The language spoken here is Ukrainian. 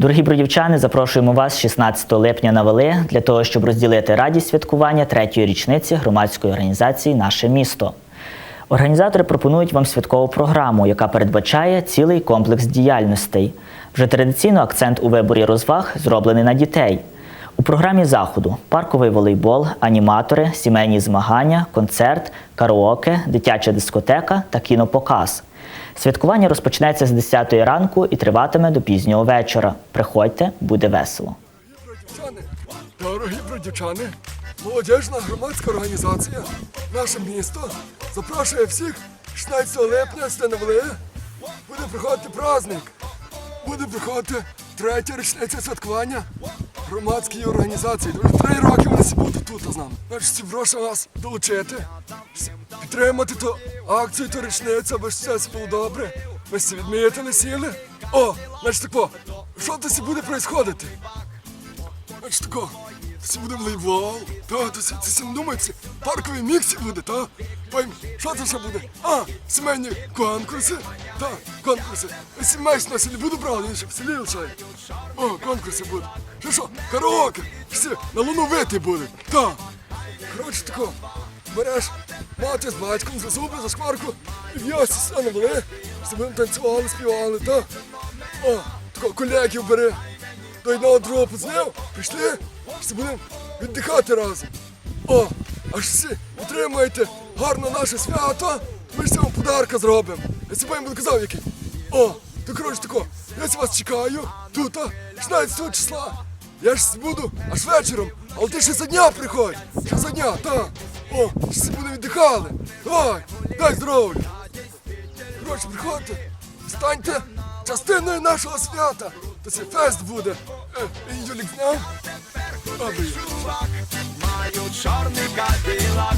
Дорогі бродівчани, запрошуємо вас 16 липня на Вели для того, щоб розділити радість святкування третьої річниці громадської організації Наше місто. Організатори пропонують вам святкову програму, яка передбачає цілий комплекс діяльностей. Вже традиційно акцент у виборі розваг зроблений на дітей. У програмі заходу парковий волейбол, аніматори, сімейні змагання, концерт, караоке, дитяча дискотека та кінопоказ. Святкування розпочнеться з 10 ранку і триватиме до пізнього вечора. Приходьте, буде весело. Дорогі бродівчани, молодіжна громадська організація Наше місто запрошує всіх 16 липня Станевли. Буде приходити праздник. Буде приходити третя річниця святкування громадської організації. Три роки вони всі будуть тут з нами. Значить, прошу вас долучити, підтримати ту акцію, ту річницю, аби все було добре. Ми всі відмітили, сіли. О, значить тако, що тут буде відбуватися? Значить тако, це буде волейбол, та, то це, це думається, парковий мікс буде, та? Потім, що це ще буде? А, сімейні конкурси, та, конкурси. Сімейство на селі буду брати, він ще в селі лишає. О, конкурси будуть. Що що, караоке, всі на луну вити будуть, та. Коротше тако, береш мати з батьком за зуби, за шкварку, і в ясі все навели, з тобою танцювали, співали, та. О, тако колегів бери, до одного другого подзвонив, пішли, всі будемо віддихати разом. О, аж всі отримаєте гарно наше свято, ми ж цього подарка зробимо. Я себе їм казав який. О, то коротше тако, я вас чекаю, тут, 16 числа. Я ж буду аж вечором, але ти ще за дня приходь, ще за дня, та. О, всі будемо віддихали. Давай, дай здоров'я. Коротше, приходьте, станьте частиною нашого свята. То це фест буде. Е, Юлік знав? Мають маю чорний кадилак,